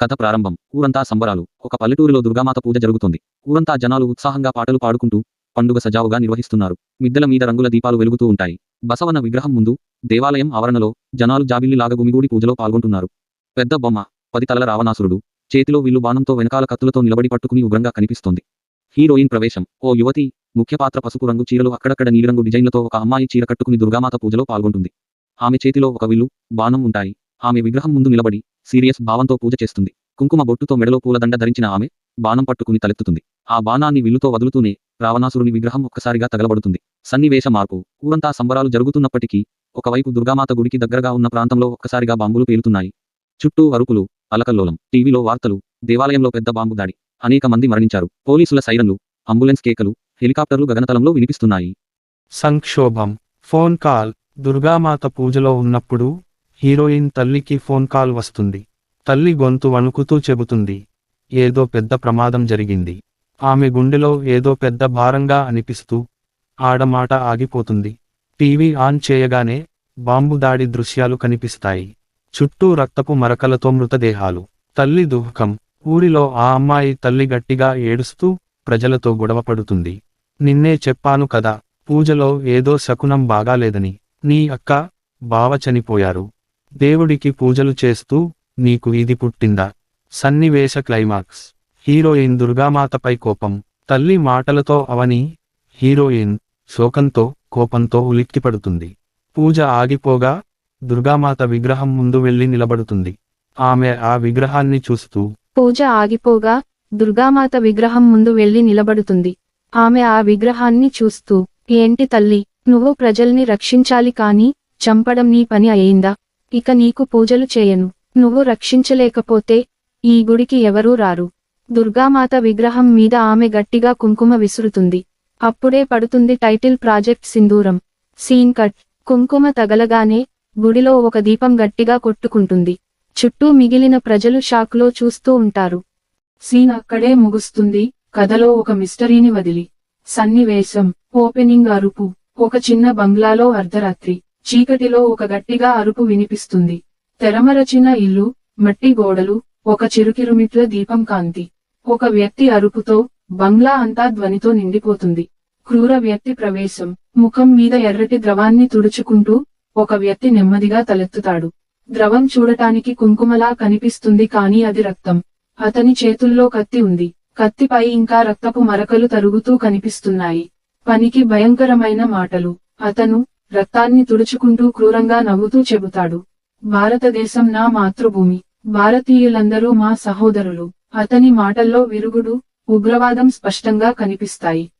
కథ ప్రారంభం. ఊరంతా సంబరాలు. ఒక పల్లెటూరిలో దుర్గామాత పూజ జరుగుతుంది. ఊరంతా జనాలు ఉత్సాహంగా పాటలు పాడుకుంటూ పండుగ సజావుగా నిర్వహిస్తున్నారు. మిద్దెల మీద రంగుల దీపాలు వెలుగుతూ ఉంటాయి. బసవన్న విగ్రహం ముందు దేవాలయం ఆవరణలో జనాలు జాబిల్లిలాగా గుమిగూడి పూజలో పాల్గొంటున్నారు. పెద్ద బొమ్మ పది తలల రావణాసురుడు చేతిలో విల్లు బాణంతో వెనకాల కత్తులతో నిలబడి పట్టుకుని ఉగ్రంగా కనిపిస్తోంది. హీరోయిన్ ప్రవేశం. ఓ యువతి ముఖ్య పాత్ర పసుపు రంగు చీరలు అక్కడక్కడ నీలిరంగు డిజైన్లతో ఒక అమ్మాయి చీర కట్టుకుని దుర్గామాత పూజలో పాల్గొంటుంది. ఆమె చేతిలో ఒక విల్లు బాణం ఉంటాయి. ఆమె విగ్రహం ముందు నిలబడి సీరియస్ భావంతో పూజ చేస్తుంది. కుంకుమ బొట్టుతో మెడలో పూలదండ ధరించిన ఆమె బాణం పట్టుకుని తలెత్తుతుంది. ఆ బాణాన్ని విల్లుతో వదులుతూనే రావణాసురుని విగ్రహం ఒక్కసారిగా తగలబడుతుంది. సన్నివేశ మార్పు. ఊరంతా సంబరాలు జరుగుతున్నప్పటికీ ఒకవైపు దుర్గామాత గుడికి దగ్గరగా ఉన్న ప్రాంతంలో ఒక్కసారిగా బాంబులు పేలుతున్నాయి. చుట్టూ అరుపులు అలకల్లోలం టీవీలో వార్తలు దేవాలయంలో పెద్ద బాంబు దాడి. అనేక మంది మరణించారు. పోలీసుల సైరన్లు అంబులెన్స్ కేకలు హెలికాప్టర్లు గగనతలంలో వినిపిస్తున్నాయి. సంక్షోభం. Phone call. దుర్గామాత పూజలో ఉన్నప్పుడు హీరోయిన్ తల్లికి ఫోన్ కాల్ వస్తుంది. తల్లి గొంతు వణుకుతూ చెబుతుంది. ఏదో పెద్ద ప్రమాదం జరిగింది. ఆమె గుండెలో ఏదో పెద్ద భారంగా అనిపిస్తూ ఆడమాట ఆగిపోతుంది. టీవీ ఆన్ చేయగానే బాంబు దాడి దృశ్యాలు కనిపిస్తాయి. చుట్టూ రక్తపు మరకలతో మృతదేహాలు. తల్లి దుఃఖం. ఊరిలో ఆ అమ్మాయి తల్లి గట్టిగా ఏడుస్తూ ప్రజలతో గొడవపడుతుంది నిన్నే చెప్పాను కదా పూజలో ఏదో శకునం బాగాలేదని. నీ అక్క బావ చనిపోయారు. దేవుడికి పూజలు చేస్తూ నీకు ఇది పుట్టిందా? సన్నివేశ క్లైమాక్స్. హీరోయిన్ దుర్గామాతపై కోపం. తల్లి మాటలతో అవని హీరోయిన్ శోకంతో కోపంతో ఉలిక్కిపడుతుంది. పూజ ఆగిపోగా దుర్గామాత విగ్రహం ముందు వెళ్ళి నిలబడుతుంది. ఆమె ఆ విగ్రహాన్ని చూస్తూ పూజ ఆగిపోగా దుర్గామాత విగ్రహం ముందు వెళ్ళి నిలబడుతుంది. ఆమె ఆ విగ్రహాన్ని చూస్తూ ఏంటి తల్లి నువ్వు ప్రజల్ని రక్షించాలి కాని చంపడం నీ పని అయిందా? ఇక నీకు పూజలు చేయను. నువ్వు రక్షించలేకపోతే ఈ గుడికి ఎవరూ రారు. దుర్గామాత విగ్రహం మీద ఆమె గట్టిగా కుంకుమ విసురుతుంది. అప్పుడే పడుతుంది title project Sindhooram. Scene cut. కుంకుమ తగలగానే గుడిలో ఒక దీపం గట్టిగా కొట్టుకుంటుంది. చుట్టూ మిగిలిన ప్రజలు షాక్లో చూస్తూ ఉంటారు. సీన్ అక్కడే ముగుస్తుంది. కథలో ఒక మిస్టరీని వదిలి. సన్నివేశం. ఓపెనింగ్ అరుపు. ఒక చిన్న బంగ్లాలో అర్ధరాత్రి. చీకటిలో ఒక గట్టిగా అరుపు వినిపిస్తుంది. తెరమరచిన ఇల్లు మట్టి గోడలు ఒక చిరుకిరుమిట్ల దీపం కాంతి. ఒక వ్యక్తి అరుపుతో బంగ్లా అంతా ధ్వనితో నిండిపోతుంది. క్రూర వ్యక్తి ప్రవేశం. ముఖం మీద ఎర్రటి ద్రవాన్ని తుడుచుకుంటూ ఒక వ్యక్తి నెమ్మదిగా తలెత్తుతాడు. ద్రవం చూడటానికి కుంకుమలా కనిపిస్తుంది కానీ అది రక్తం. అతని చేతుల్లో కత్తి ఉంది. కత్తిపై ఇంకా రక్తపు మరకలు తరుగుతూ కనిపిస్తున్నాయి. పనికి భయంకరమైన మాటలు. అతను రక్తాన్ని తుడుచుకుంటూ క్రూరంగా నవ్వుతూ చెబుతాడు. భారతదేశం నా మాతృభూమి. భారతీయులందరూ మా సహోదరులు. అతని మాటల్లో విరుగుడు ఉగ్రవాదం స్పష్టంగా కనిపిస్తాయి.